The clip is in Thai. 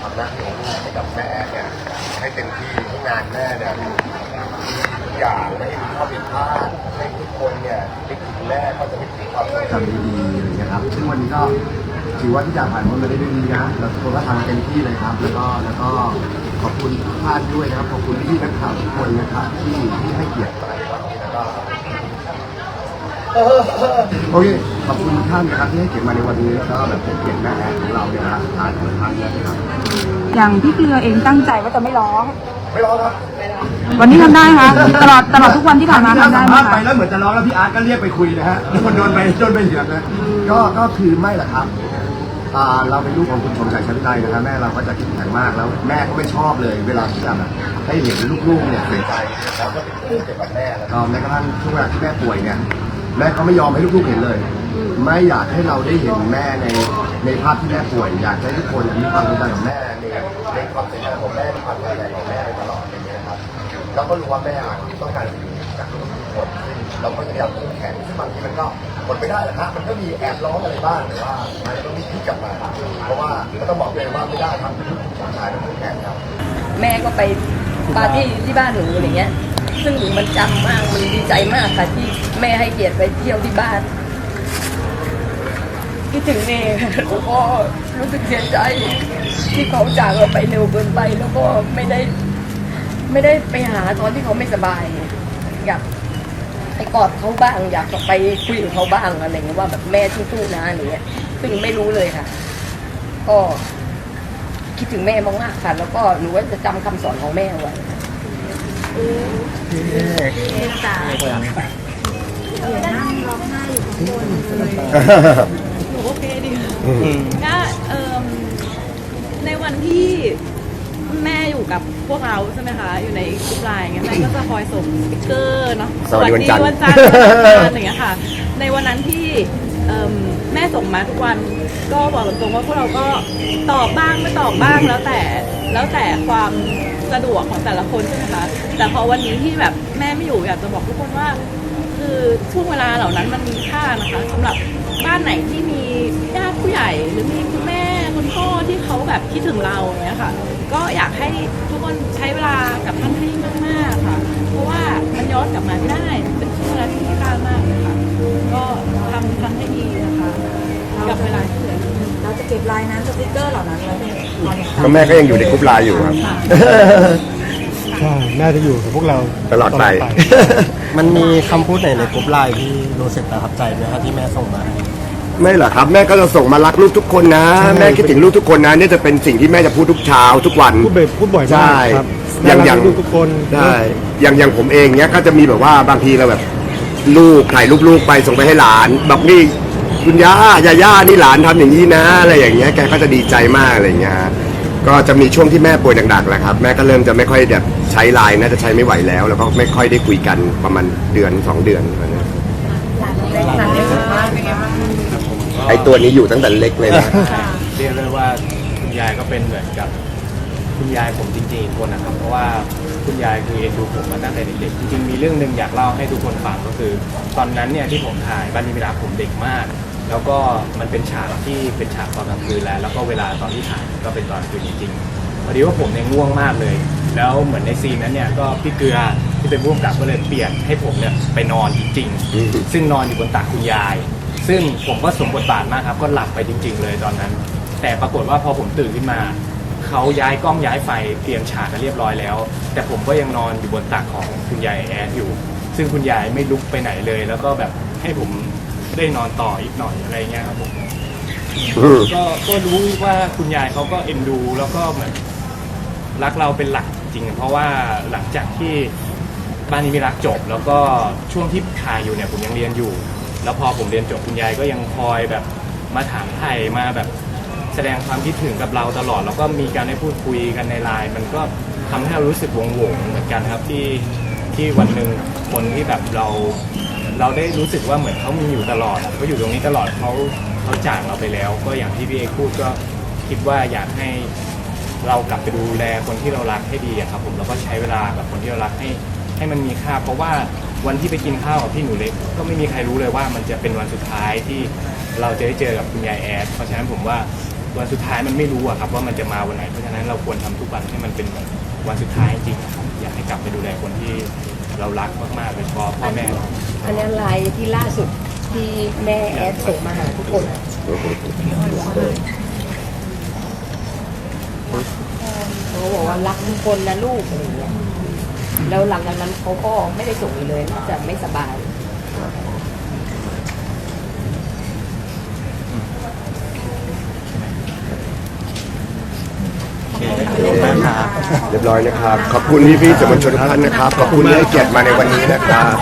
ทำหน้าที่ของลูกให้กับแม่เนี่ยให้เต็มที่ให้งานแม่เนี่ยทุกอย่างไม่ให้มีข้อผิดพลาดให้ทุกคนเนี่ยนึกถึงแม่ก็จะนึกถึงความทรงจำดีๆอะไรอย่างเงี้ยครับ ซึ่งวันนี้ก็ถือว่าทุกอย่างผ่านพ้นมาได้ด้วยดีนะแล้วทุกคนก็ทำเต็มที่เลยครับ แล้วก็แล้วก็ขอบคุณทุกท่านด้วยนะครับ ขอบคุณพี่นักข่าวทุกคนนะครับที่ที่ให้เกียรติ โอเคขอบคุณทุกท่านนะครับที่ให้เกียรติมาในวันนี้แล้วก็แบบเป็นเกียรติแม่แอดของเราเนี่ยนะครับทานของทานเนี่ยนะครับอย่างพี่เกลือเองตั้งใจว่าจะไม่ร้อง ไม่ร้องครับวันนี้ทำได้คะตลอดตลอดทุกวันที่ผ่านมาที่เราทำได้สัมไหมภาษณ์ไปคะแล้วเหมือนจะร้องแล้วพี่อาร์ตก็เรียกไปคุยนะฮะคนโดนไปโดนไปเหยียบนะก็ก็คือไม่แหละครับอ่าเราเป็นลูกของคุณชมชัยชันไตนะครับแม่เราก็จะเข้มแข็งมากแล้วแม่ก็ไม่ชอบเลย เวลาที่จะแบบให้เห็นลูกๆเนี่ยเสียใจเราก็เป็นคู่เกี่ยวกับแม่แล้วก็แม้กระทั่งช่วงเวลาที่แม่ป่วยเนี่ย แม่ก็ไม่ยอมให้ลูกๆเห็นเลย ไม่อยากให้เราได้เห็นแม่ในในภาพที่แม่ป่วย อยากให้ทุกคนมีความรู้ใจของแม่แม่ในในความสำคัญของแม่ในความใหญ่ของแม่ตลอดอย่างเงี้ยครับเราก็รู้ว่าแม่ต้องการสิ่งนี้จากทุกคนซึ่งเราก็พยายามเข้มแข็งซึ่งบางทีมันก็ผลไม่ได้หรอกครับมันก็มีแอบร้องอะไรบ้างแต่ว่ามันก็มีที่กลับมาเพราะว่าก็ต้องบอกตัวเองว่าไม่ได้ทำทุกผู้ชายต้องเข้มแข็งครับ แม่ก็ไปปาร์ตี้ที่บ้านหนูอะไรเงี้ย ซึ่งหนูมันจำมากมันดีใจมากค่ะที่แม่ให้เกียรติไปเที่ยวที่บ้านคิดถึงเน่ค่ะแล้วก็รู้สึกเสียใจ ที่เขาจากเราไปเร็วเกินไป แล้วก็ไม่ได้ ไม่ได้ไปหาตอนที่เขาไม่สบาย อยากไปกอดเขาบ้าง อยากไปคุยกับเขาบ้างอะไรเงี้ยว่าแบบแม่สู้ๆนะอะไรเงี้ยซึ่งไม่รู้เลยค่ะ ก็คิดถึงแม่มากๆค่ะ แล้วก็หนูว่าจะจำคำสอนของแม่ไว้ เอาไว้หนูโอเคดีค่ะก็เอิ่มในวันที่แม่อยู่กับพวกเราใช่ไหมคะ อยู่ในกลุ่มไลน์เงี้ยแม่ก็จะคอยส่งสติ๊กเกอร์เนาะสวัสดีวันจันทร์วันจันทร์วันจันทร์อย่างเงี้ยค่ะ ในวันนั้นที่เอิ่มแม่ส่งมาทุกวันก็บอกตรงๆว่าพวกเราก็ตอบบ้างไม่ตอบบ้างแล้วแต่แล้วแต่ความ สะดวกของแต่ละคนใช่ไหมคะแต่พอวันนี้ที่แบบแม่ไม่อยู่อยากจะบอกทุกคนว่า คือช่วงเวลาเหล่านั้นมันมีค่านะคะสำหรับบ้านไหนที่มีญาติผู้ใหญ่หรือมีคุณแม่คุณพ่อที่เขาแบบคิดถึงเราอย่างเงี้ยค่ะ ก็อยากให้ทุกคนใช้เวลากับท่านให้มากๆค่ะ เพราะว่ามันย้อนกลับมาไม่ได้เป็นช่วงเวลาที่มีค่ามากเลยค่ะก็ทำทำให้ดีนะคะ กับเวลาที่เหลือเราจะเก็บลายนั้นสติกเกอร์เหล่านั้นไว้ ก็แม่ก็ยังอยู่ในกรุ๊ปไลน์อยู่ครับ ใช่แม่จะอยู่กับพวกเราตลอดไป มันมีคำพูดไหนในกรุ๊ปไลน์ที่รู้สึกประทับใจไหมครับที่แม่ส่งมาให้ไม่หรอกครับ แม่ก็จะส่งมารักลูกทุกคนนะ แม่คิดถึงลูกทุกคนนะเนี่ยจะเป็นสิ่งที่แม่จะพูดทุกเช้าทุกวัน พูดบ่อยพูดบ่อยมากใช่ครับอย่างอย่างแม่รักลูกทุกคนใช่อย่างอย่างผมเองเนี้ยก็จะมีแบบว่าบางทีเราแบบ ลูกถ่ายรูปลูกไปส่งไปให้หลานบอกนี่คุณย่าย่าย่านี่หลานทำอย่างนี้นะ อะไรอย่างเงี้ยแกก็จะดีใจมากอะไรอย่างเงี้ยฮะ ก็จะมีช่วงที่แม่ป่วยหนักๆแหละครับแม่ก็เริ่มจะไม่ค่อยแบบใช้ไลน์น่าจะใช้ไม่ไหวแล้ว แล้วก็ไม่ค่อยได้คุยกันประมาณเดือนสองเดือนอะไรเงี้ยไอตัวนี้อยู่ตั้งแต่เล็กเลยนะเรียกได้ว่าคุณยายก็เป็นเหมือนกับคุณยายผมจริงๆอีกคนนะครับ เพราะว่าคุณยายคือเอ็นดูผมมาตั้งแต่เด็กๆจริงๆมีเรื่องหนึ่งอยากเล่าให้ทุกคนฟังก็คือ ตอนนั้นเนี่ยที่ผมถ่ายบ้านนิมิราผมเด็กมาก แล้วก็มันเป็นฉากที่เป็นฉากตอนกลางคืนแล้ว แล้วก็เวลาตอนที่ถ่ายก็เป็นตอนกลางคืนจริงๆพอดีว่าผมเนี่ยง่วงมากเลย แล้วเหมือนในซีนนั้นเนี่ยก็พี่เกลือที่เป็นผู้กำกับก็เลยเปลี่ยนให้ผมเนี่ยไปนอนจริง ๆ ซึ่งนอนอยู่บนตักคุณยาย ซึ่งผมก็สมบทบาทมากครับก็หลับไปจริง ๆ เลยตอนนั้น แต่ปรากฏว่าพอผมตื่นขึ้นมาเขาย้ายกล้องย้ายไฟเตรียมฉากกันเรียบร้อยแล้ว แต่ผมก็ยังนอนอยู่บนตักของคุณยายแอดอยู่ ซึ่งคุณยายไม่ลุกไปไหนเลย แล้วก็แบบให้ผม ได้นอนต่ออีกหน่อยอะไรเงี้ยครับผมอืมก็ก็รู้ว่าคุณยายเขาก็เอ็นดู แล้วก็เหมือนรักเราเป็นหลักจริง เพราะว่าหลังจากที่บ้านนี้มีรักจบ แล้วก็ช่วงที่ถ่ายอยู่เนี่ยผมยังเรียนอยู่ แล้วพอผมเรียนจบคุณยายก็ยังคอยแบบมาถามไถ่มาแบบแสดงความคิดถึงกับเราตลอด แล้วก็มีการได้พูดคุยกันในไลน์มันก็ทำให้เรารู้สึกวงวงๆเหมือนกันครับที่ที่วันหนึ่งคนที่แบบเรา เราได้รู้สึกว่าเหมือนเขามีอยู่ตลอดเขาอยู่ตรงนี้ตลอดเขาเขาจากเราไปแล้ว ก็อย่างที่พี่เอกพูดก็คิดว่าอยากให้เรากลับไปดูแลคนที่เรารักให้ดีอะครับผมแล้วก็ใช้เวลากับคนที่เรารักให้ให้มันมีค่า เพราะว่าวันที่ไปกินข้าวกับพี่หนูเล็ก ก็ไม่มีใครรู้เลยว่ามันจะเป็นวันสุดท้ายที่เราจะได้เจอกับคุณยายแอดเพราะฉะนั้นผมว่าวันสุดท้ายมันไม่รู้อะครับว่ามันจะมาวันไหนเพราะฉะนั้นเราควรทำทุกวันให้มันเป็นวันสุดท้ายจริงครับอยากให้กลับไปดูแลคนที่ เรารักมากๆโดยเฉพาะพ่อแม่เราอันนี้ไลน์ที่ล่าสุดที่แม่แอดส่งมาหาทุกคนเขาบอกว่ารักทุกคนนะลูกอะไรอย่างเงี้ยแล้วหลังจากนั้นเขาก็ไม่ได้ส่งอีกเลยนอกจากไม่สบาย เรียบร้อยนะครับ ขอบคุณพี่ๆสื่อมวลชนทุกท่านนะครับ ขอบคุณที่ให้เกียรติมาในวันนี้นะครับ